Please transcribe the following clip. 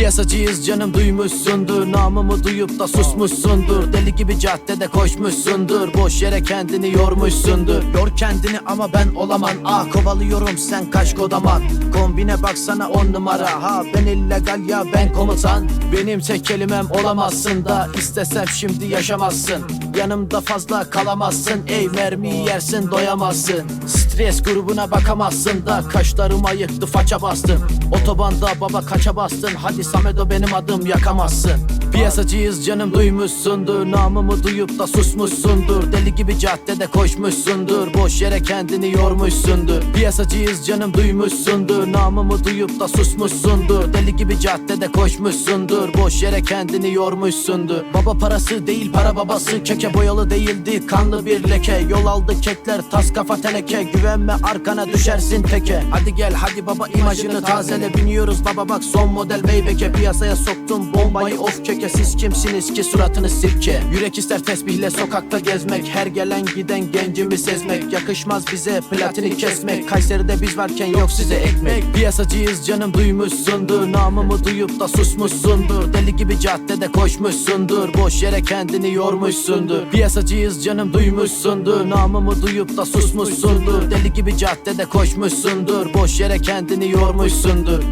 Piyasacıyız canım duymuşsundur. Namımı duyup da susmuşsundur. Deli gibi caddede koşmuşsundur. Boş yere kendini yormuşsundur. Yor kendini ama ben olamam Ah kovalıyorum sen kaç kodaman. Kombine baksana on numara. Ha ben illegal ya ben komutan. Benim tek kelimem olamazsın da İstesem şimdi yaşamazsın. Yanımda fazla kalamazsın. Ey mermiyi yersin doyamazsın Stres grubuna bakamazsın da Kaşlarıma yıktı faça bastın. Otobanda baba kaça bastın? Hadi Samedo benim adım yakamazsın Piyasacıyız canım duymuşsundur. Namımı duyup da susmuşsundur. Deli gibi caddede koşmuşsundur. Boş yere kendini yormuşsundur. Piyasacıyız canım duymuşsundur. Namımı duyup da susmuşsundur. Deli gibi caddede koşmuşsundur. Boş yere kendini yormuşsundur. Baba parası değil para babası. Keke boyalı değildi kanlı bir leke. Yol aldı kekler tas kafa teneke Güvenme arkana düşersin teke. Hadi gel hadi baba imajını tazele. Biniyoruz baba bak son model Beybeke Piyasaya soktum bombayı of keke Siz kimsiniz ki suratını sirke Yürek ister tesbihle sokakta gezmek Her gelen giden gencimi sezmek. Yakışmaz bize platini kesmek Kayseri'de biz varken yok size ekmek. Piyasacıyız canım duymuşsundur Namımı duyup da susmuşsundur. Deli gibi caddede koşmuşsundur Boş yere kendini yormuşsundur. Piyasacıyız canım duymuşsundur Namımı duyup da susmuşsundur. Deli gibi caddede koşmuşsundur Boş yere kendini yormuşsundur